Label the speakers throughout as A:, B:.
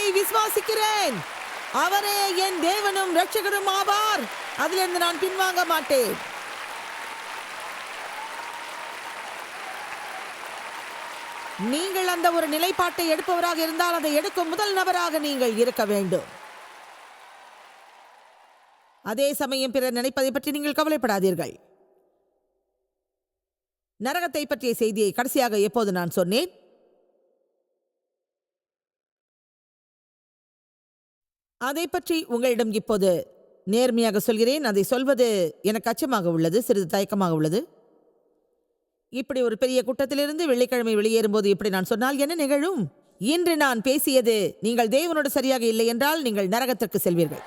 A: அவரை விசுவாசிக்கிறேன். அவரே என் தேவனும் ரட்சகரும் ஆவார். அதிலிருந்து நான் பின்வாங்க மாட்டேன். நீங்கள் அந்த ஒரு நிலைப்பாட்டை எடுப்பவராக இருந்தால் அதை எடுக்கும் முதல் நபராக நீங்கள் இருக்க வேண்டும். அதே சமயம் பிறர் நினைப்பதை பற்றி நீங்கள் கவலைப்படாதீர்கள். நரகத்தை பற்றிய செய்தியை கடைசியாக எப்போது நான் சொன்னேன்? அதை பற்றி உங்களிடம் இப்போது நேர்மையாக சொல்கிறேன். அதை சொல்வது எனக்கு அச்சமாக உள்ளது சிறிது தயக்கமாக உள்ளது. இப்படி ஒரு பெரிய கூட்டத்திலிருந்து வெள்ளிக்கிழமை வெளியேறும்போது இப்படி நான் சொன்னால் என்ன நிகழும்? இன்று நான் பேசியது நீங்கள் தேவனோடு சரியாக இல்லை என்றால் நீங்கள் நரகத்திற்கு செல்வீர்கள்.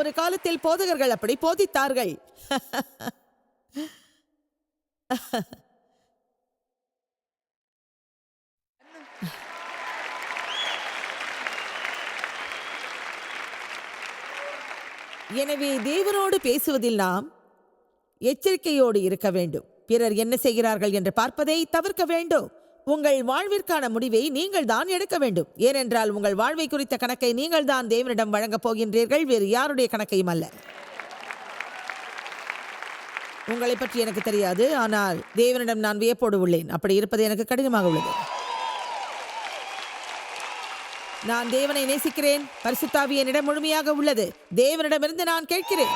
A: ஒரு காலத்தில் போதகர்கள் அப்படி போதித்தார்கள். எனவே தேவனோடு பேசுவதில் நாம் எச்சரிக்கையோடு இருக்க வேண்டும். பிறர் என்ன செய்கிறார்கள் என்று பார்ப்பதை தவிர்க்க வேண்டும். உங்கள் வாழ்விற்கான முடிவை நீங்கள் தான் எடுக்க வேண்டும். ஏனென்றால் உங்கள் வாழ்வை குறித்த கணக்கை நீங்கள் தான் தேவனிடம் வழங்கப் போகின்றீர்கள். வேறு யாருடைய கணக்கையும் அல்ல. உங்களை பற்றி எனக்கு தெரியாது ஆனால் தேவனிடம் நான் வியப்போடு உள்ளேன். அப்படி இருப்பது எனக்கு கடினமாக உள்ளது. நான் தேவனை நேசிக்கிறேன். பரிசுத்தாவி என்னிடம் முழுமையாக உள்ளது. தேவனிடமிருந்து நான் கேட்கிறேன்.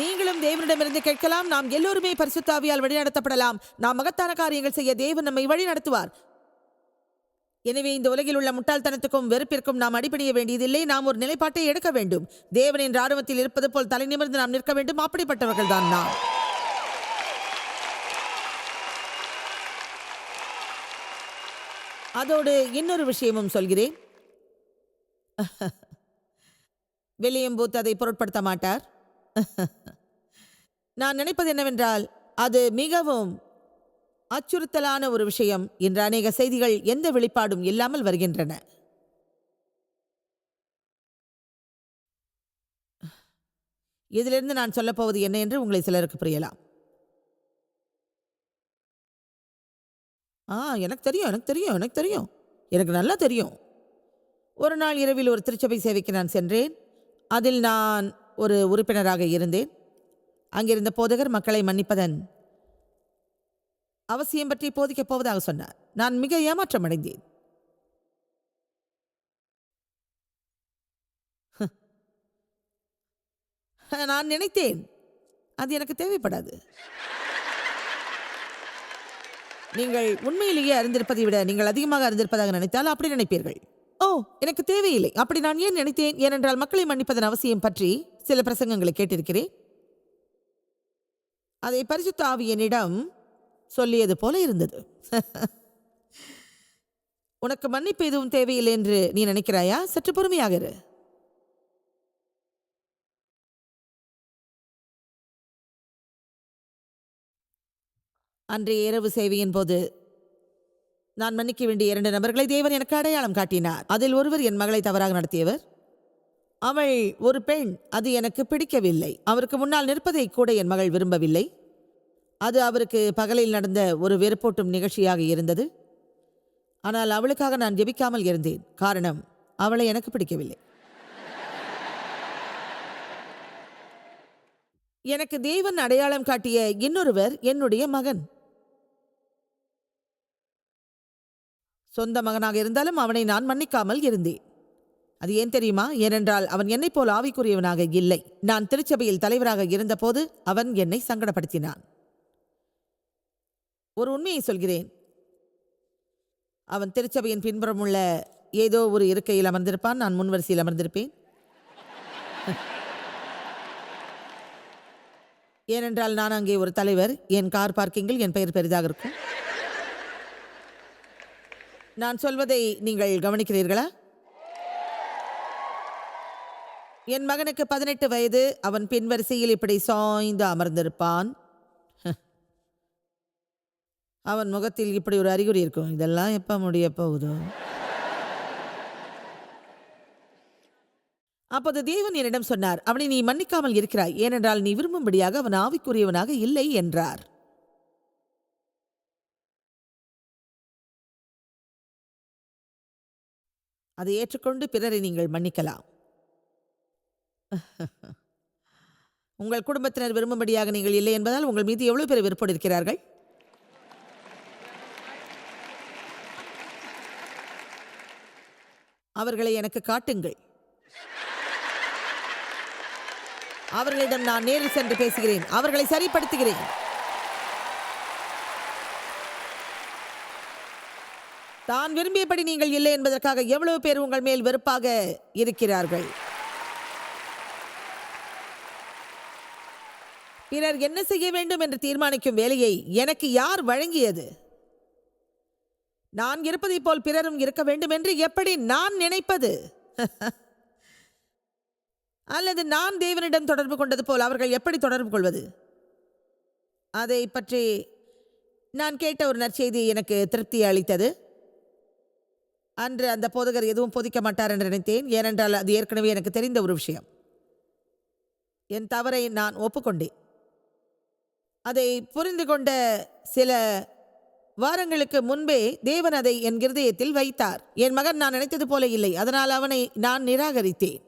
A: நீங்களும் தேவனிடமிருந்து கேட்கலாம். நாம் எல்லோருமே பரிசுத்தாவியால் வழிநடத்தப்படலாம். நாம் மகத்தான காரியங்கள் செய்ய தேவன் நம்மை வழி நடத்துவார் எனவே இந்த உலகில் உள்ள முட்டாள்தனத்துக்கும் வெறுப்பிற்கும் நாம் அடிபணிய வேண்டியதில்லை. நாம் ஒரு நிலைப்பாட்டை எடுக்க வேண்டும். தேவனின் ராணுவத்தில் இருப்பது போல் தலை நிமிர்ந்து நாம் நிற்க வேண்டும். அப்படிப்பட்டவர்கள் தான் நாம். அதோடு இன்னொரு விஷயமும் சொல்கிறேன். வில்லியம் பூத் அதை பொருட்படுத்த மாட்டார். நான் நினைப்பது என்னவென்றால் அது மிகவும் அச்சுறுத்தலான ஒரு விஷயம். இன்று அநேக செய்திகள் எந்த வெளிப்பாடும் இல்லாமல் வருகின்றன. இதிலிருந்து நான் சொல்லப்போவது என்ன என்று உங்களை சிலருக்கு புரியலாம். ஆ எனக்கு தெரியும் எனக்கு தெரியும் எனக்கு தெரியும். எனக்கு நல்லா தெரியும். ஒரு நாள் இரவில் ஒரு திருச்சபை சேவைக்கு நான் சென்றேன். அதில் நான் ஒரு உறுப்பினராக இருந்தேன். அங்கிருந்த போதகர் மக்களை மன்னிப்பதன் அவசியம் பற்றி போதிக்கப் போவதாக சொன்னார். நான் மிக ஏமாற்றம் அடைந்தேன் நான் நினைத்தேன். அது எனக்கு தேவைப்படாது. நீங்கள் உண்மையிலேயே அறிந்திருப்பதை விட நீங்கள் அதிகமாக அறிந்திருப்பதாக நினைத்தால் அப்படி நினைப்பீர்கள். ஓ எனக்கு தேவையில்லை. அப்படி நான் ஏன் நினைத்தேன்? ஏனென்றால் மக்களை மன்னிப்பதன் அவசியம் பற்றி சில பிரசங்கங்களை கேட்டிருக்கிறேன். அதை பரிசுத்த ஆவியனிடம் சொல்லியது போல இருந்தது. உனக்கு மன்னிப்பு எதுவும் தேவையில்லை என்று நீ நினைக்கிறாயா? சற்று பொறுமையாக இரு. அன்றைய இரவு சேவையின் போது நான் மன்னிக்க வேண்டிய இரண்டு நபர்களை தேவன் எனக்கு அடையாளம் காட்டினார். அதில் ஒருவர் என் மகளை தவறாக நடத்தியவர். அவள் ஒரு பெண் அது எனக்கு பிடிக்கவில்லை. அவருக்கு முன்னால் நிற்பதை கூட என் மகள் விரும்பவில்லை. அது அவருக்கு பகலில் நடந்த ஒரு வெறுப்பூட்டும் நிகழ்ச்சியாக இருந்தது. ஆனால் அவளுக்காக நான் ஜெபிக்காமல் இருந்தேன். காரணம் அவளை எனக்கு பிடிக்கவில்லை. எனக்கு தேவன் அடையாளம் காட்டிய இன்னொருவர் என்னுடைய மகன். சொந்த மகனாக இருந்தாலும் அவனை நான் மன்னிக்காமல் இருந்தேன். அது ஏன் தெரியுமா? ஏனென்றால் அவன் என்னைப் போல் ஆவிக்குரியவனாக இல்லை. நான் திருச்சபையில் தலைவராக இருந்தபோது அவன் என்னை சங்கடப்படுத்தினான். ஒரு உண்மையை சொல்கிறேன். அவன் திருச்சபையின் பின்புறம் உள்ள ஏதோ ஒரு இருக்கையில் அமர்ந்திருப்பான். நான் முன்வரிசையில் அமர்ந்திருப்பேன். ஏனென்றால் நான் அங்கே ஒரு தலைவர். என் கார் பார்க்கிங்கில் என் பெயர் பெரிதாக இருக்கும். நான் சொல்வதை நீங்கள் கவனிக்கிறீர்களா? என் மகனுக்கு பதினெட்டு வயது. அவன் பின்வரிசையில் இப்படி சாய்ந்து அமர்ந்திருப்பான். அவன் முகத்தில் இப்படி ஒரு அறிகுறி இருக்கும். இதெல்லாம் எப்போ முடிய போகுதோ? அப்போது தேவன் என்னிடம் சொன்னார் அவனை நீ மன்னிக்காமல் இருக்கிறாய். ஏனென்றால் நீ விரும்பும்படியாக அவன் ஆவிக்குரியவனாக இல்லை என்றார். அதை ஏற்றுக்கொண்டு பிறரை நீங்கள் மன்னிக்கலாம். உங்கள் குடும்பத்தினர் விரும்பும்படியாக நீங்கள் இல்லை என்பதால் உங்கள் மீது எவ்வளவு பேர் விருப்பம் இருக்கிறார்கள்? அவர்களை எனக்கு காட்டுங்கள். அவர்களிடம் நான் நேரில் சென்று பேசுகிறேன். அவர்களை சரிப்படுத்துகிறேன். தான் விரும்பியபடி நீங்கள் இல்லை என்பதற்காக எவ்வளவு பேர் உங்கள் மேல் வெறுப்பாக இருக்கிறார்கள். பிறர் என்ன செய்ய வேண்டும் என்று தீர்மானிக்கும் வேலையை எனக்கு யார் வழங்கியது? நான் இருப்பதைப் போல் பிறரும் இருக்க வேண்டும் என்று எப்படி நான் நினைப்பது? அல்லது நான் தேவனிடம் தொடர்பு கொண்டது போல் அவர்கள் எப்படி தொடர்பு கொள்வது? அதை பற்றி நான் கேட்ட ஒரு நற்செய்தி எனக்கு திருப்தி அளித்தது. அன்று அந்த போதகர் எதுவும் போதிக்க மாட்டார் என்று நினைத்தேன். ஏனென்றால் அது ஏற்கனவே எனக்கு தெரிந்த ஒரு விஷயம். என் தவறை நான் ஒப்புக்கொண்டேன். அதை புரிந்து கொண்ட சில வாரங்களுக்கு முன்பே தேவன் அதை என் கிருதயத்தில் வைத்தார். என் மகன் நான் நினைத்தது போல இல்லை. அதனால் அவனை நான் நிராகரித்தேன்.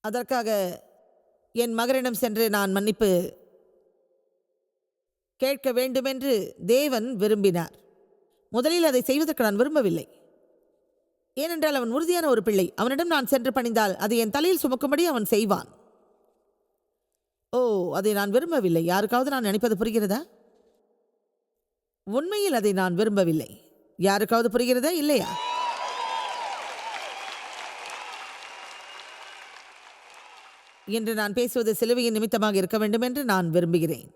A: அதற்காக என் மகனிடம் சென்று நான் மன்னிப்பு கேட்க வேண்டுமென்று தேவன் விரும்பினார். முதலில் அதை செய்வதற்கு நான் விரும்பவில்லை. ஏனென்றால் அவன் உறுதியான ஒரு பிள்ளை. அவனிடம் நான் சென்று பணிந்தால் அதை என் தலையில் சுமக்கும்படி அவன் செய்வான். ஓ அதை நான் விரும்பவில்லை. யாருக்காவது நான் நினைப்பது புரிகிறதா? உண்மையில் அதை நான் விரும்பவில்லை. யாருக்காவது புரிகிறதா? இல்லையா? என்று நான் பேசுவது சிலுவையின் நிமித்தமாக இருக்க வேண்டும் என்று நான் விரும்புகிறேன்.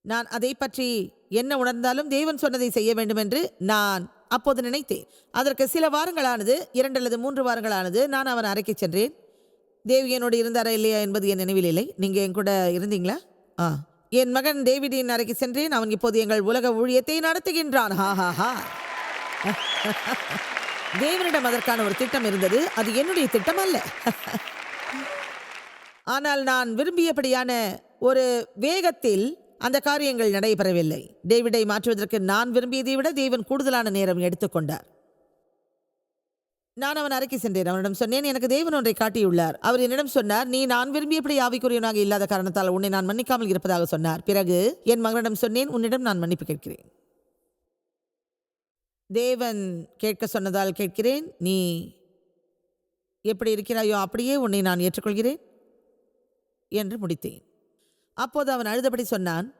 A: நான் அதை பற்றி என்ன உணர்ந்தாலும் தேவன் சொன்னதை செய்ய வேண்டும் என்று நான் அப்போது நினைத்தேன். அதற்கு சில வாரங்களானது இரண்டு அல்லது மூன்று வாரங்களானது நான் அவன் அறைக்கு சென்றேன். தேவி இருந்தாரா இல்லையா என்பது என் நினைவில் இல்லை. நீங்கள் என் கூட இருந்தீங்களா? ஆ. என் மகன் டேவிடின் அறைக்கு சென்றேன். அவன் இப்போது எங்கள் உலக ஊழியத்தை நடத்துகின்றான். ஹா ஹா ஹா. தேவனிடம் அதற்கான ஒரு திட்டம் இருந்தது. அது என்னுடைய திட்டம் அல்ல. ஆனால் நான் விரும்பியபடியான ஒரு வேகத்தில் அந்த காரியங்கள் நடைபெறவில்லை. டேவிடை மாற்றுவதற்கு நான் விரும்பியதை விட தேவன் கூடுதலான நேரம் எடுத்துக்கொண்டார். நான் அவன் அறைக்கு சென்றேன். அவனிடம் சொன்னேன் எனக்கு தேவன் ஒன்றை காட்டியுள்ளார். அவர் என்னிடம் சொன்னார் நீ நான் விரும்பியபடி ஆவிக்குரியவனாக இல்லாத காரணத்தால் உன்னை நான் மன்னிக்காமல் இருப்பதாக சொன்னார். பிறகு என் மகனிடம் சொன்னேன் உன்னிடம் நான் மன்னிப்பு கேட்கிறேன். தேவன் கேட்க சொன்னதால் கேட்கிறேன் நீ எப்படி இருக்கிறாயோ அப்படியே உன்னை நான் ஏற்றுக்கொள்கிறேன் என்று முடித்தேன். அப்போது அவன் அழுதபடி சொன்னான்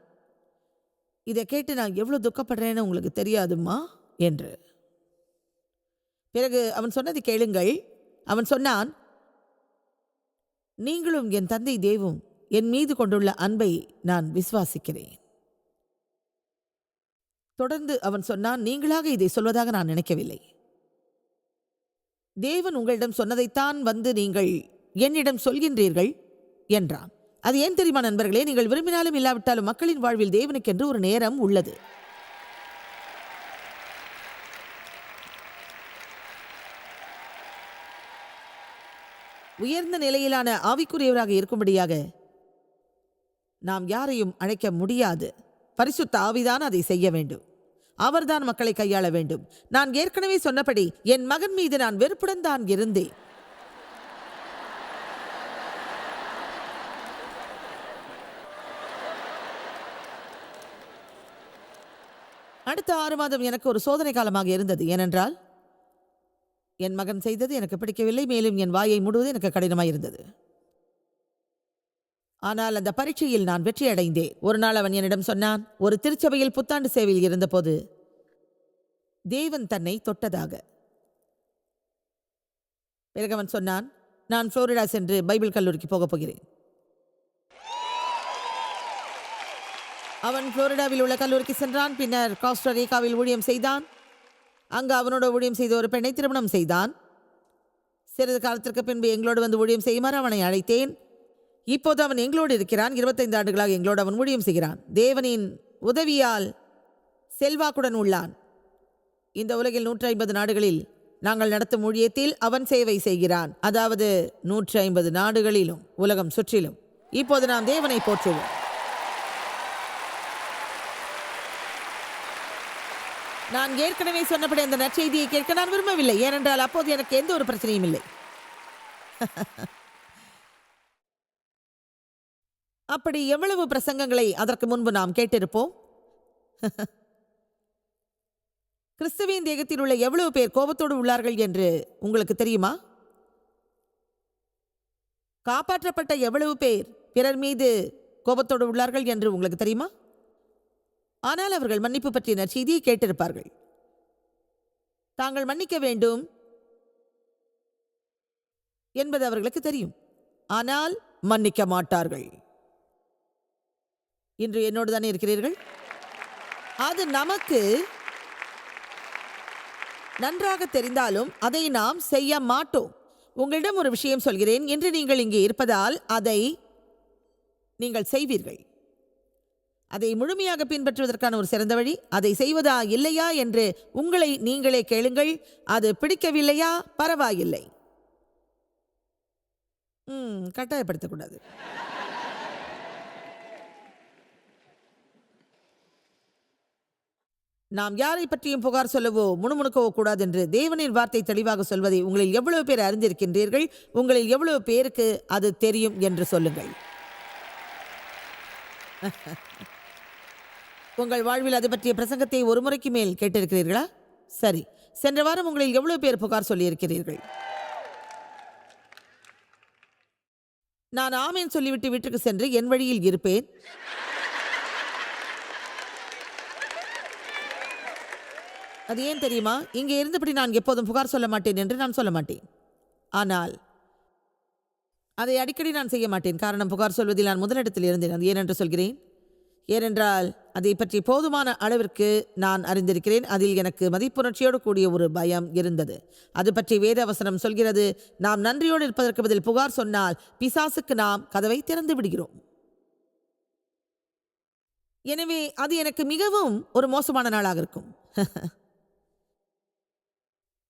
A: இதை கேட்டு நான் எவ்வளோ துக்கப்படுறேன்னு உங்களுக்கு தெரியாதும்மா? என்று. பிறகு அவன் சொன்னதை கேளுங்கள். அவன் சொன்னான் நீங்களும் என் தந்தை தேவும் என் மீது கொண்டுள்ள அன்பை நான் விசுவாசிக்கிறேன். தொடர்ந்து அவன் சொன்னான் நீங்களாக இதை சொல்வதாக நான் நினைக்கவில்லை. தேவன் உங்களிடம் சொன்னதைத்தான் வந்து நீங்கள் என்னிடம் சொல்கின்றீர்கள் என்றான். அது ஏன் தெரியுமா நண்பர்களே நீங்கள் விரும்பினாலும் இல்லாவிட்டாலும் மக்களின் வாழ்வில் தேவனுக்கென்று ஒரு நேரம் உள்ளது. உயர்ந்த நிலையிலான ஆவிக்குரியவராக இருக்கும்படியாக நாம் யாரையும் அழைக்க முடியாது. பரிசுத்த ஆவிதான் அதை செய்ய வேண்டும். அவர்தான் மக்களை கையாள வேண்டும். நான் ஏற்கனவே சொன்னபடி என் மகன் மீது நான் வெறுப்புடன் தான் இருந்தேன். அடுத்த ஆறு மாதம் எனக்கு ஒரு சோதனை காலமாக இருந்தது. ஏனென்றால் என் மகன் செய்தது எனக்கு பிடிக்கவில்லை மேலும் என் வாயை மூடுவது எனக்கு கடினமாயிருந்தது. ஆனால் அந்த பரீட்சையில் நான் வெற்றி அடைந்தேன். ஒரு நாள் அவன் என்னிடம் சொன்னான் ஒரு திருச்சபையில் புத்தாண்டு சேவையில் இருந்தபோது தேவன் தன்னை தொட்டதாக. பிறகு அவன் சொன்னான் நான் புளோரிடா சென்று பைபிள் கல்லூரிக்கு போகப் போகிறேன். அவன் புளோரிடாவில் உள்ள கல்லூரிக்கு சென்றான் பின்னர் காஸ்டரேகாவில் ஊழியம் செய்தான். அங்கு அவனோட ஊழியம் செய்த ஒரு பெண்ணை திருமணம் செய்தான். சிறிது காலத்திற்கு பின்பு எங்களோடு வந்து ஊழியம் செய்யுமாறு அவனை அழைத்தேன். இப்போது அவன் எங்களோடு இருக்கிறான். இருபத்தைந்து ஆண்டுகளாக எங்களோடு அவன் ஊழியம் செய்கிறான். தேவனின் உதவியால் செல்வாக்குடன் உள்ளான். இந்த உலகில் நூற்றி ஐம்பது நாடுகளில் நாங்கள் நடத்தும் ஊழியத்தில் அவன் சேவை செய்கிறான். அதாவது நூற்றி ஐம்பது நாடுகளிலும் உலகம் சுற்றிலும். இப்போது நாம் தேவனை போற்றுவோம். நான் ஏற்கனவே சொன்னபடி அந்த நற்செய்தியை கேட்க நான் விரும்பவில்லை. ஏனென்றால் அப்போது எனக்கு எந்த ஒரு பிரச்சனையும் இல்லை. அப்படி எவ்வளவு பிரசங்கங்களை அதற்கு முன்பு நாம் கேட்டிருப்போம்? கிறிஸ்துவின் தேகத்தில் உள்ள எவ்வளவு பேர் கோபத்தோடு உள்ளார்கள் என்று உங்களுக்கு தெரியுமா? காப்பாற்றப்பட்ட எவ்வளவு பேர் பிறர் மீது கோபத்தோடு உள்ளார்கள் என்று உங்களுக்கு தெரியுமா? ஆனால் அவர்கள் மன்னிப்பு பற்றினர் செய்தியை கேட்டிருப்பார்கள். தாங்கள் மன்னிக்க வேண்டும் என்பது அவர்களுக்கு தெரியும். ஆனால் மன்னிக்க மாட்டார்கள். இன்று என்னோடு தானே இருக்கிறீர்கள்? அது நமக்கு நன்றாக தெரிந்தாலும் அதை நாம் செய்ய மாட்டோம். உங்களிடம் ஒரு விஷயம் சொல்கிறேன் என்று நீங்கள் இங்கே இருப்பதால் அதை நீங்கள் செய்வீர்கள். அதை முழுமையாக பின்பற்றுவதற்கான ஒரு சிறந்த வழி. அதை செய்வதா இல்லையா என்று உங்களை நீங்களே கேளுங்கள். அது பிடிக்கவில்லையா? பரவாயில்லை. ம் கட்டாயப்படுத்தக்கூடாது. நாம் யாரை பற்றியும் புகார் சொல்லவோ முணுமுணுக்கவோ கூடாது என்று தேவனின் வார்த்தை தெளிவாக சொல்வதை உங்களில் எவ்வளவு பேர் அறிந்திருக்கின்றீர்கள்? உங்களில் எவ்வளவு பேருக்கு அது தெரியும் என்று சொல்லுங்கள். உங்கள் வாழ்வில் அது பற்றிய பிரசங்கத்தை ஒரு முறைக்கு மேல் கேட்டிருக்கிறீர்களா? சரி சென்ற வாரம் உங்களில் எவ்வளவு பேர் புகார் சொல்லியிருக்கிறீர்கள்? நான் ஆமேன் சொல்லிவிட்டு வீட்டுக்கு சென்று என் வழியில் இருப்பேன். அது ஏன் தெரியுமா? இங்கே இருந்தபடி நான் எப்போதும் புகார் சொல்ல மாட்டேன் என்று நான் சொல்ல மாட்டேன். ஆனால் அதை அடிக்கடி நான் செய்ய மாட்டேன். காரணம் புகார் சொல்வதில் நான் முதலிடத்தில் இருந்தேன். அது ஏனென்று சொல்கிறேன்? ஏனென்றால் அதை பற்றி போதுமான அளவிற்கு நான் அறிந்திருக்கிறேன். அதில் எனக்கு மதிப்புணர்ச்சியோடு கூடிய ஒரு பயம் இருந்தது. அது பற்றி வேதவசனம் சொல்கிறது நாம் நன்றியோடு இருப்பதற்கு பதில் புகார் சொன்னால் பிசாசுக்கு நாம் கதவை திறந்து விடுகிறோம். எனவே அது எனக்கு மிகவும் ஒரு மோசமான நாளாக இருக்கும்.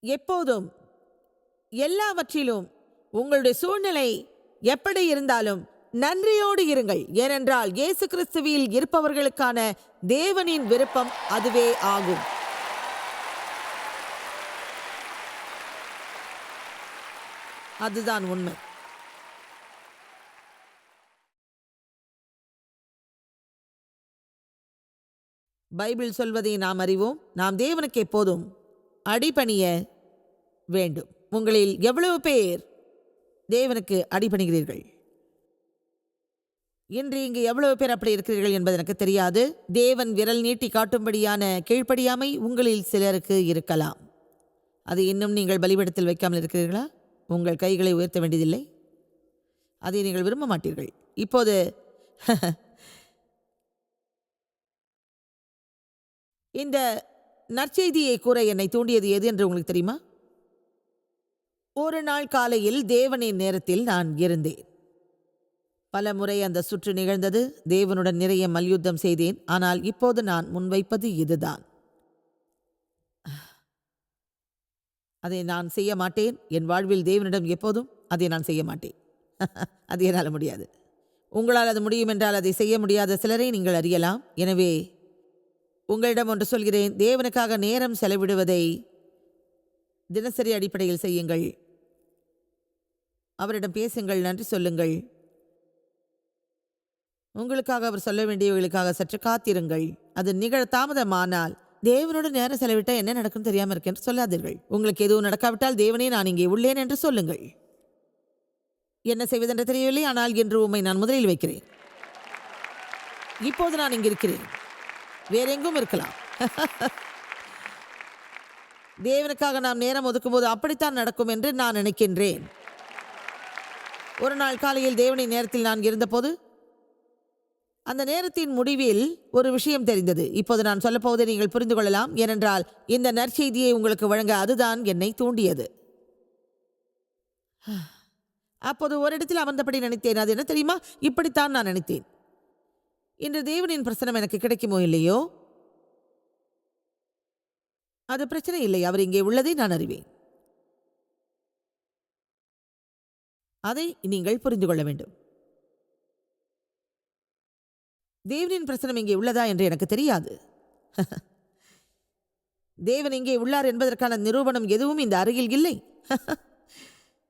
A: எப்போதும் எல்லாவற்றிலும் உங்களுடைய சூழ்நிலை எப்படி இருந்தாலும் நன்றியோடு இருங்கள். ஏனென்றால் இயேசு கிறிஸ்துவில் இருப்பவர்களுக்கான தேவனின் விருப்பம் அதுவே ஆகும். அதுதான் உண்மை. பைபிள் சொல்வதை நாம் அறிவோம். நாம் தேவனுக்கு எப்போதும் அடிபணிய வேண்டும். உங்களில் எவ்வளவு பேர் தேவனுக்கு அடிபணிகிறீர்கள்? இன்று இங்கு எவ்வளவு பேர் அப்படி இருக்கிறீர்கள் என்பது எனக்கு தெரியாது. தேவன் விரல் நீட்டி காட்டும்படியான கீழ்ப்படியாமை உங்களில் சிலருக்கு இருக்கலாம். அது இன்னும் நீங்கள் பலிபடத்தில் வைக்காமல் இருக்கிறீர்களா? உங்கள் கைகளை உயர்த்த வேண்டியதில்லை. அதை நீங்கள் விரும்ப மாட்டீர்கள். இப்போது இந்த நற்செய்தியை கூற என்னை தூண்டியது எது என்று உங்களுக்கு தெரியுமா? ஒரு நாள் காலையில் தேவனின் நேரத்தில் நான் இருந்தேன். பல முறை அந்த சுற்று நிகழ்ந்தது. தேவனுடன் நிறைய மல்யுத்தம் செய்தேன். ஆனால் இப்போது நான் முன்வைப்பது இதுதான். அதை நான் செய்ய மாட்டேன். என் வாழ்வில் தேவனிடம் எப்போதும் அதை நான் செய்ய மாட்டேன். அது என்னால் முடியாது. உங்களால் அது முடியும் என்றால் அதை செய்ய முடியாத சிலரை நீங்கள் அறியலாம். எனவே உங்களிடம் ஒன்று சொல்கிறேன். தேவனுக்காக நேரம் செலவிடுவதை தினசரி அடிப்படையில் செய்யுங்கள். அவரிடம் பேசுங்கள் நன்றி சொல்லுங்கள். உங்களுக்காக அவர் சொல்ல வேண்டியவர்களுக்காக சற்று காத்திருங்கள். அது நிகழ தாமதமானால் தேவனோடு நேரம் செலவிட்டால் என்ன நடக்கும் தெரியாமல் இருக்கு என்று சொல்லாதீர்கள். உங்களுக்கு எதுவும் நடக்காவிட்டால் தேவனே நான் இங்கே உள்ளேன் என்று சொல்லுங்கள். என்ன செய்வதென்று தெரியவில்லை ஆனால் இன்று உம்மை நான் முதலில் வைக்கிறேன். இப்போது நான் இங்கு இருக்கிறேன். வேறெங்கும் இருக்கலாம். தேவனுக்காக நாம் நேரம் ஒதுக்கும்போது அப்படித்தான் நடக்கும் என்று நான் நினைக்கின்றேன். ஒரு நாள் காலையில் தேவனின் நேரத்தில் நான் இருந்தபோது அந்த நேரத்தின் முடிவில் ஒரு விஷயம் தெரிந்தது. இப்போது நான் சொல்லப்போவதை நீங்கள் புரிந்து கொள்ளலாம். ஏனென்றால் இந்த நற்செய்தியை உங்களுக்கு வழங்க அதுதான் என்னை தூண்டியது. அப்போது ஒரு இடத்தில் அமர்ந்தபடி நினைத்தேன். அது என்ன தெரியுமா? இப்படித்தான் நான் நினைத்தேன். இன்று தேவனின் பிரசனம் எனக்கு கிடைக்குமோ இல்லையோ? அது பிரச்சனை இல்லை. அவர் இங்கே உள்ளதை நான் அறிவேன். அதை நீங்கள் புரிந்து கொள்ள வேண்டும். தேவனின் பிரசனம் இங்கே உள்ளதா என்று எனக்கு தெரியாது. தேவன் இங்கே உள்ளார் என்பதற்கான நிரூபணம் எதுவும் இந்த அருகில் இல்லை.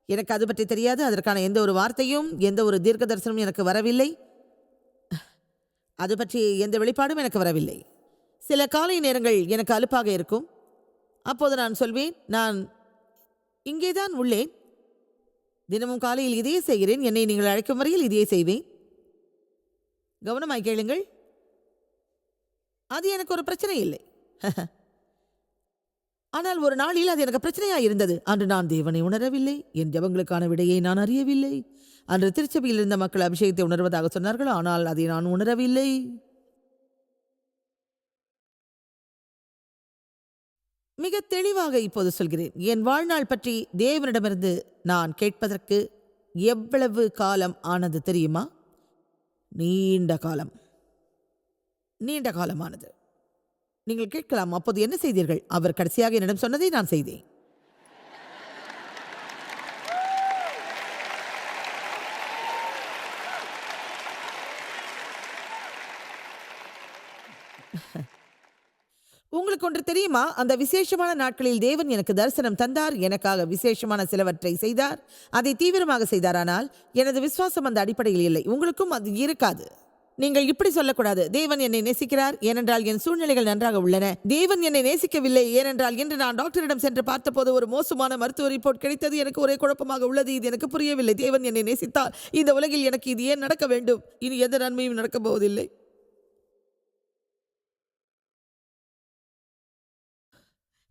A: எனக்கு அது பற்றி தெரியாது. அதற்கான எந்த ஒரு வார்த்தையும் எந்த ஒரு தீர்க்க தரிசனமும் எனக்கு வரவில்லை. அது பற்றி எந்த வெளிப்பாடும் எனக்கு வரவில்லை. சில காலை நேரங்கள் எனக்கு அலுப்பாக இருக்கும். அப்போது நான் சொல்வேன் நான் இங்கேதான் உள்ளேன். தினமும் காலையில் இதையே செய்கிறேன். என்னை நீங்கள் அழைக்கும் வரையில் இதையே செய்வேன். கவனமாய் கேளுங்கள். அது எனக்கு ஒரு பிரச்சனை இல்லை. ஆனால் ஒரு நாளில் அது எனக்கு பிரச்சனையாக இருந்தது. அன்று நான் தேவனை உணரவில்லை. என் ஜபங்களுக்கான விடையை நான் அறியவில்லை. அன்று திருச்சபையில் இருந்த மக்கள் அபிஷேகத்தை உணர்வதாக சொன்னார்கள். ஆனால் அதை நான் உணரவில்லை. மிக தெளிவாக இப்போது சொல்கிறேன். என் வாழ்நாள் பற்றி தேவனிடமிருந்து நான் கேட்பதற்கு எவ்வளவு காலம் ஆனது தெரியுமா? நீண்ட காலம். நீண்ட காலமானது. நீங்கள் கேட்கலாம் அப்போது என்ன செய்தீர்கள்? அவர் கடைசியாக என்னிடம் சொன்னதை நான் செய்தேன். உங்களுக்கு ஒன்று தெரியுமா? அந்த விசேஷமான நாட்களில் தேவன் எனக்கு தரிசனம் தந்தார். எனக்காக விசேஷமான சிலவற்றை செய்தார். அதை தீவிரமாக செய்தாரானால் எனது விசுவாசம் அந்த அடிப்படையில் இல்லை. உங்களுக்கும் அது இருக்காது. நீங்கள் இப்படி சொல்லக்கூடாது. தேவன் என்னை நேசிக்கிறார். ஏனென்றால் என் சூழ்நிலைகள் நன்றாக உள்ளன. தேவன் என்னை நேசிக்கவில்லை. ஏனென்றால் இன்று நான் டாக்டரிடம் சென்று பார்த்தபோது ஒரு மோசமான மருத்துவ ரிப்போர்ட் கிடைத்தது. எனக்கு ஒரே குழப்பமாக உள்ளது. இது எனக்கு புரியவில்லை. தேவன் என்னை நேசித்தால் இந்த உலகில் எனக்கு இது ஏன் நடக்க வேண்டும்? இனி எந்த நன்மையும் நடக்கப் போவதில்லை.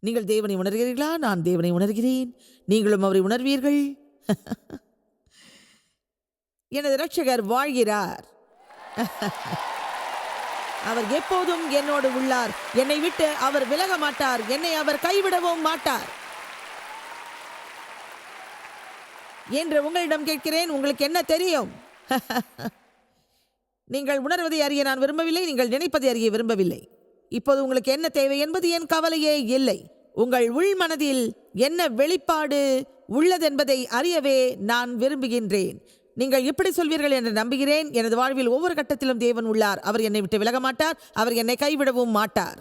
A: நீங்கள் தேவனை உணர்கிறீர்களா? நான் தேவனை உணர்கிறேன். நீங்களும் அவரை உணர்வீர்கள். எனது ரட்சகர் வாழ்கிறார். அவர் எப்போதும் என்னோடு உள்ளார். என்னை விட்டு அவர் விலக மாட்டார். என்னை அவர் கைவிடவும் மாட்டார். என்று உங்களிடம் கேட்கிறேன். உங்களுக்கு என்ன தெரியும்? நீங்கள் உணர்வதை அறிய நான் விரும்பவில்லை. நீங்கள் நினைப்பதை அறிய விரும்பவில்லை. இப்போது உங்களுக்கு என்ன தேவை என்பது என் கவலையே இல்லை. உங்கள் உள் மனதில் என்ன வெளிப்பாடு உள்ளதென்பதை அறியவே நான் விரும்புகின்றேன். நீங்கள் இப்படி சொல்வீர்கள் என்று நம்புகிறேன். எனது வாழ்வில் ஒவ்வொரு கட்டத்திலும் தேவன் உள்ளார். அவர் என்னை விட்டு விலக மாட்டார். அவர் என்னை கைவிடவும் மாட்டார்.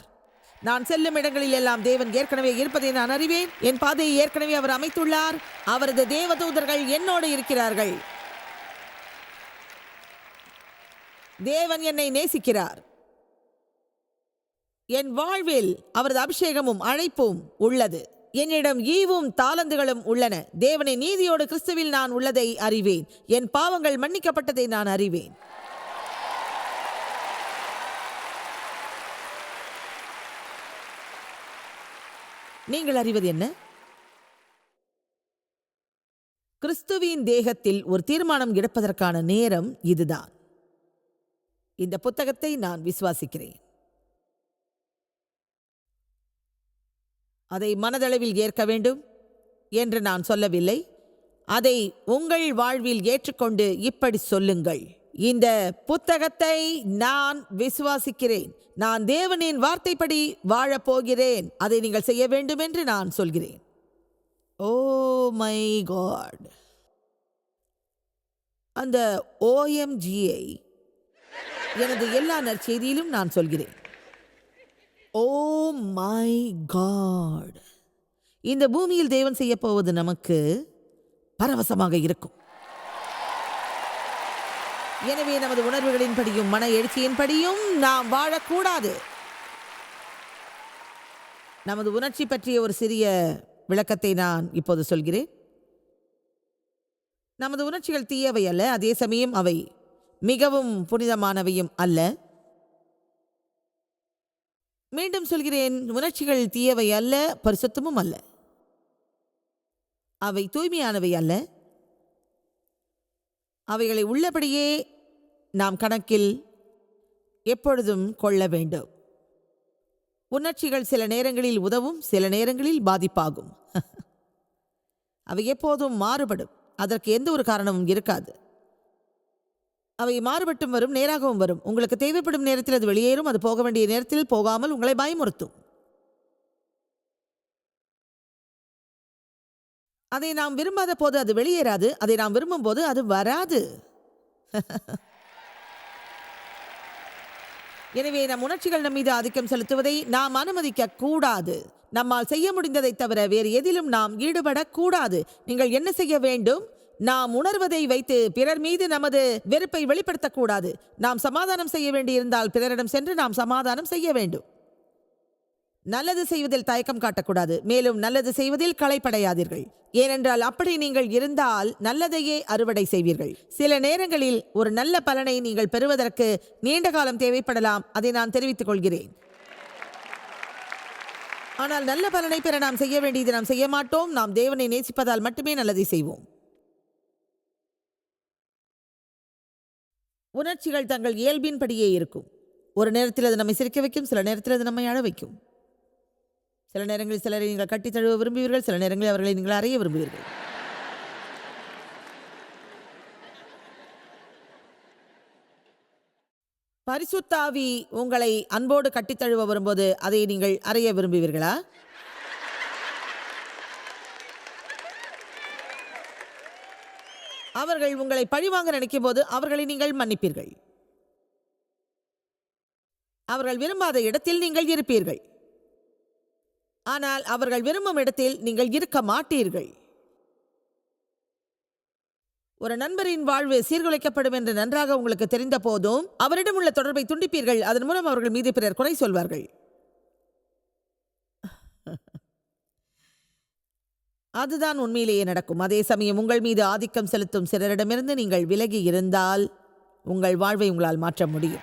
A: நான் செல்லும் இடங்களில் எல்லாம் தேவன் ஏற்கனவே இருப்பதை நான் அறிவேன். என் பாதையை ஏற்கனவே அவர் அமைத்துள்ளார். அவரது தேவதூதர்கள் என்னோடு இருக்கிறார்கள். தேவன் என்னை நேசிக்கிறார். என் வாழ்வில் அவரது அபிஷேகமும் அழைப்பும் உள்ளது. என்னிடம் ஈவும் தாளந்துகளும் உள்ளன. தேவனை நீதியோடு கிறிஸ்துவில் நான் உள்ளதை அறிவேன். என் பாவங்கள் மன்னிக்கப்பட்டதை நான் அறிவேன். நீங்கள் அறிவது என்ன? கிறிஸ்துவின் தேகத்தில் ஒரு தீர்மானம் எடுப்பதற்கான நேரம் இதுதான். இந்த புத்தகத்தை நான் விசுவாசிக்கிறேன். அதை மனதளவில் ஏற்க வேண்டும் என்று நான் சொல்லவில்லை. அதை உங்கள் வாழ்வில் ஏற்றுக்கொண்டு இப்படி சொல்லுங்கள். இந்த புத்தகத்தை நான் விசுவாசிக்கிறேன். நான் தேவனின் வார்த்தைப்படி வாழப் போகிறேன் அதை நீங்கள் செய்ய வேண்டும் என்று நான் சொல்கிறேன். Oh my God. அந்த ஓஎம்ஜியை எனது எல்லா நற்செய்தியிலும் நான் சொல்கிறேன். ஓ மை காட் இந்த பூமியில் தேவன் செய்ய போவது நமக்கு பரவசமாக இருக்கும். எனவே நமது உணர்வுகளின்படியும் மன எழுச்சியின்படியும் நாம் வாழக்கூடாது. நமது உணர்ச்சி பற்றிய ஒரு சிறிய விளக்கத்தை நான் இப்போது சொல்கிறேன். நமது உணர்ச்சிகள் தீயவை அல்ல அதே சமயம் அவை மிகவும் புனிதமானவையும் அல்ல. மீண்டும் சொல்கிறேன் உணர்ச்சிகள் தீயவை அல்ல பரிசுத்தமும் அல்ல. அவை தூய்மையானவை அல்ல. அவைகளை உள்ளபடியே நாம் கணக்கில் எப்பொழுதும் கொள்ள வேண்டும். உணர்ச்சிகள் சில நேரங்களில் உதவும் சில நேரங்களில் பாதிப்பாகும். அவை எப்போதும் மாறுபடும். அதற்கு எந்த ஒரு காரணமும் இருக்காது. அவை மாறுபட்டும் வரும் நேராகவும் வரும். உங்களுக்கு தேவைப்படும் நேரத்தில் அது வெளியேறும் அது போக வேண்டிய நேரத்தில் போகாமல் உங்களை பயமுறுத்தும். அதை நாம் விரும்பாத போது அது வெளியேறாது அதை நாம் விரும்பும் போது அது வராது. எனவே நம் உணர்ச்சிகள் நம் மீது ஆதிக்கம் செலுத்துவதை நாம் அனுமதிக்க கூடாது நம்மால் செய்ய முடிந்ததை தவிர வேறு எதிலும் நாம் ஈடுபடக்கூடாது. நீங்கள் என்ன செய்ய வேண்டும்? நாம் உணர்வதை வைத்து பிறர் மீது நமது வெறுப்பை வெளிப்படுத்தக்கூடாது. நாம் சமாதானம் செய்ய வேண்டியிருந்தால் பிறரிடம் சென்று நாம் சமாதானம் செய்ய வேண்டும். நல்லது செய்வதில் தயக்கம் காட்டக்கூடாது. மேலும் நல்லது செய்வதில் களைப்படையாதீர்கள். ஏனென்றால் அப்படி நீங்கள் இருந்தால் நல்லதையே அறுவடை செய்வீர்கள். சில நேரங்களில் ஒரு நல்ல பலனை நீங்கள் பெறுவதற்கு நீண்ட காலம் தேவைப்படலாம். அதை நான் தெரிவித்துக் கொள்கிறேன். ஆனால் நல்ல பலனை பெற நாம் செய்ய வேண்டியது நாம் செய்ய மாட்டோம். நாம் தேவனை நேசிப்பதால் மட்டுமே நல்லதை செய்வோம். உணர்ச்சிகள் தங்கள் இயல்பின்படியே இருக்கும். ஒரு நேரத்தில் அது நம்மை சிரிக்க வைக்கும் சில நேரத்தில் அது நம்மை அழ வைக்கும். சில நேரங்களில் சிலரை நீங்கள் கட்டித் தழுவ விரும்புவீர்கள் சில நேரங்களில் அவர்களை நீங்கள் அறைய விரும்புவீர்கள். பரிசுத்தாவி உங்களை அன்போடு கட்டித் தழுவ வரும்போது அதை நீங்கள் அறைய விரும்புவீர்களா? அவர்கள் உங்களை பழிவாங்க நினைக்கும் போது அவர்களை நீங்கள் மன்னிப்பீர்கள். அவர்கள் விரும்பாத இடத்தில் நீங்கள் இருப்பீர்கள். ஆனால் அவர்கள் விரும்பும் இடத்தில் நீங்கள் இருக்க மாட்டீர்கள். ஒரு நண்பரின் வாழ்வு சீர்குலைக்கப்படும் என்று நன்றாக உங்களுக்கு தெரிந்த போதும் அவரிடம் உள்ள தொடர்பை துண்டிப்பீர்கள். அதன் மூலம் அவர்கள் மீது பிறர் குறை சொல்வார்கள். அதுதான் உண்மையிலேயே நடக்கும். அதே சமயம் உங்கள் மீது ஆதிக்கம் செலுத்தும் சிலரிடமிருந்து நீங்கள் விலகி இருந்தால் உங்கள் வாழ்வை உங்களால் மாற்ற முடியும்.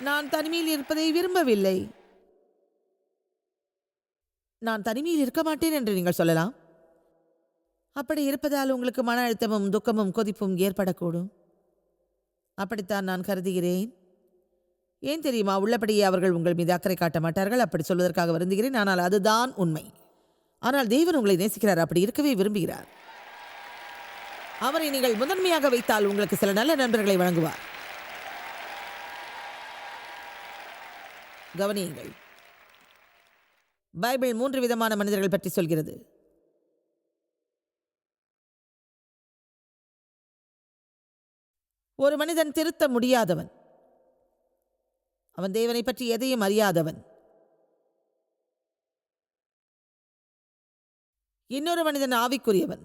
A: நான் தனிமையில் இருப்பதை விரும்பவில்லை. நான் தனிமையில் இருக்க மாட்டேன் என்று நீங்கள் சொல்லலாம். அப்படி இருப்பதால் உங்களுக்கு மன அழுத்தமும் துக்கமும் கொதிப்பும் ஏற்படக்கூடும். அப்படித்தான் நான் கருதுகிறேன். ஏன் தெரியுமா? உள்ளபடியே அவர்கள் உங்கள் மீது அக்கறை காட்ட மாட்டார்கள். அப்படி சொல்வதற்காக வருந்துகிறேன். ஆனால் அதுதான் உண்மை. ஆனால் தேவன் உங்களை நேசிக்கிறார். அப்படி இருக்கவே விரும்புகிறார். அவரை நீங்கள் முதன்மையாக வைத்தால் உங்களுக்கு சில நல்ல நண்பர்களை வழங்குவார். கவனியுங்கள். பைபிள் மூன்று விதமான மனிதர்கள் பற்றி சொல்கிறது. ஒரு மனிதன் திருத்த முடியாதவன். அவன் தேவனை பற்றி எதையும் அறியாதவன். இன்னொரு மனிதன் ஆவிக்குரியவன்.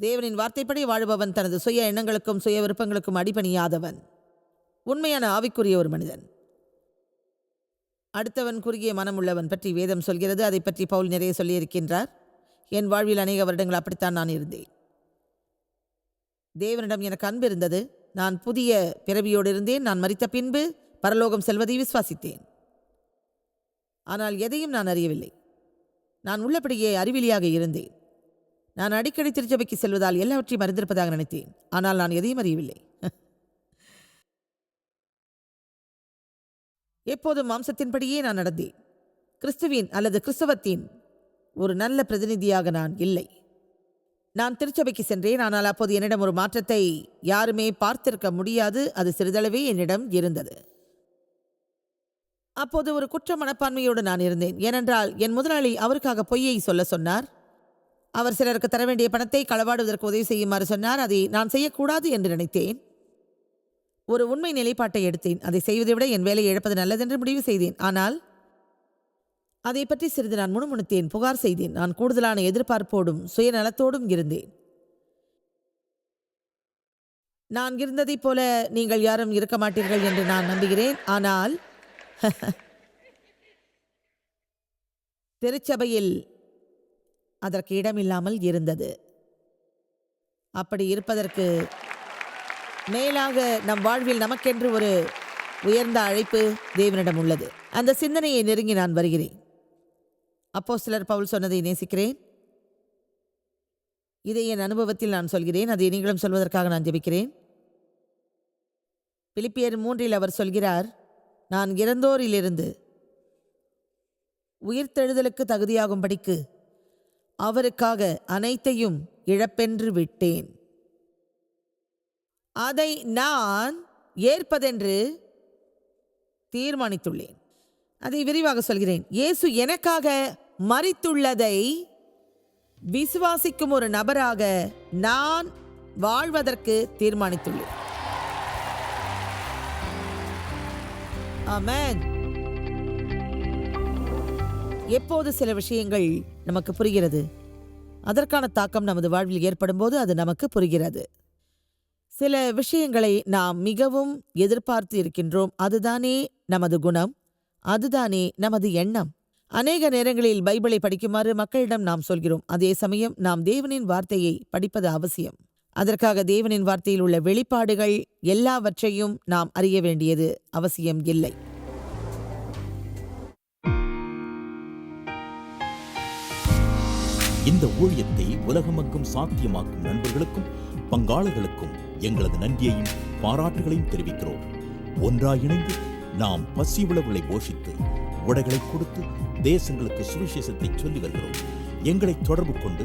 A: தேவனின் வார்த்தைப்படி வாழ்பவன் தனது சுய எண்ணங்களுக்கும் சுய விருப்பங்களுக்கும் அடிபணியாதவன். உண்மையான ஆவிக்குரிய ஒரு மனிதன். அடுத்தவன் குறுகிய மனமுள்ளவன் பற்றி வேதம் சொல்கிறது அதை பற்றி பவுல் நிறைய சொல்லியிருக்கின்றார். என் வாழ்வில் அநேக வருடங்கள் அப்படித்தான் நான் இருந்தேன். தேவனிடம் எனக்கு அன்பு இருந்தது. நான் புதிய பிறவியோடு இருந்தேன். நான் மறித்த பின்பு பரலோகம் செல்வதை விசுவாசித்தேன். ஆனால் எதையும் நான் அறியவில்லை. நான் உள்ளபடியே அறிவிலியாக இருந்தேன். நான் அடிக்கடி திருச்சபைக்கு செல்வதால் எல்லாவற்றையும் அறிந்திருப்பதாக நினைத்தேன். ஆனால் நான் எதையும் அறியவில்லை. எப்போதும் மாம்சத்தின்படியே நான் நடந்தேன். கிறிஸ்துவின் அல்லது கிறிஸ்தவத்தின் ஒரு நல்ல பிரதிநிதியாக நான் இல்லை. நான் திருச்சபைக்கு சென்றேன். ஆனால் அப்போது என்னிடம் ஒரு மாற்றத்தை யாருமே பார்த்திருக்க முடியாது. அது சிறிதளவே என்னிடம் இருந்தது. அப்போது ஒரு குற்ற மனப்பான்மையோடு நான் இருந்தேன். ஏனென்றால் என் முதலாளி அவருக்காக பொய்யை சொல்ல சொன்னார். அவர் சிலருக்கு தர வேண்டிய பணத்தை களவாடுவதற்கு உதவி செய்யுமாறு சொன்னார். அதை நான் செய்யக்கூடாது என்று நினைத்தேன். ஒரு உண்மை நிலைப்பாட்டை எடுத்தேன். அதை செய்வதை விட என் வேலையை இழப்பது நல்லதென்று முடிவு செய்தேன். ஆனால் அதை பற்றி சிறிது நான் முணுமுணுத்தேன். புகார் செய்தேன். நான் கூடுதலான எதிர்பார்ப்போடும் சுயநலத்தோடும் இருந்தேன். நான் இருந்ததைப் போல நீங்கள் யாரும் இருக்க மாட்டீர்கள் என்று நான் நம்புகிறேன். ஆனால் திருச்சபையில் அதற்கு இடமில்லாமல் இருந்தது. அப்படி இருப்பதற்கு மேலாக நம் வாழ்வில் நமக்கென்று ஒரு உயர்ந்த அழைப்பு தேவனிடம் உள்ளது. அந்த சிந்தனையை நெருங்கி நான் வருகிறேன். அப்போ சிலர் பவுல் சொன்னதை நேசிக்கிறேன். இதை என் அனுபவத்தில் நான் சொல்கிறேன். அதை நீங்களும் சொல்வதற்காக நான் ஜெபிக்கிறேன். பிலிப்பியர் மூன்றில் அவர் சொல்கிறார் நான் இறந்தோரிலிருந்து உயிர்த்தெழுதலுக்கு தகுதியாகும்படிக்கு அவருக்காக அனைத்தையும் இழப்பென்று விட்டேன். அதை நான் ஏற்பதென்று தீர்மானித்துள்ளேன். அதை விரிவாக சொல்கிறேன். இயேசு எனக்காக மறித்துள்ளதை விசுவாசிக்கும் ஒரு நபராக நான் வாழ்வதற்கு தீர்மானித்துள்ளேன். ஆமென். எப்போது சில விஷயங்கள் நமக்கு புரிகிறது? அதற்கான தாக்கம் நமது வாழ்வில் ஏற்படும் போது அது நமக்கு புரிகிறது. சில விஷயங்களை நாம் மிகவும் எதிர்பார்த்து இருக்கின்றோம். அதுதானே நமது குணம். அதுதானே நமது எண்ணம். அநேக நேரங்களில் பைபிளை படிக்குமாறு மக்களிடம் நாம் சொல்கிறோம். அதே சமயம் நாம் தேவனின் வார்த்தையை படிப்பது அவசியம். அதற்காக தேவனின் வார்த்தையில் உள்ள வெளிப்பாடுகள் எல்லாவற்றையும் நாம் அறிய வேண்டியது அவசியம் இல்லை.
B: இந்த ஊழியத்தை உலகமெங்கும் சாத்தியமாக்கும் நண்பர்களுக்கும் பங்காளர்களுக்கும் எங்களது நன்றியையும் பாராட்டுகளையும் தெரிவிக்கிறோம். ஒன்றாக இணைந்து நாம் பசி உழவுகளை போஷித்து உடைகளை கொடுத்து தேசங்களுக்கு சுவிசேஷத்தை சொல்லி வருகிறோம். எங்களை தொடர்பு கொண்டு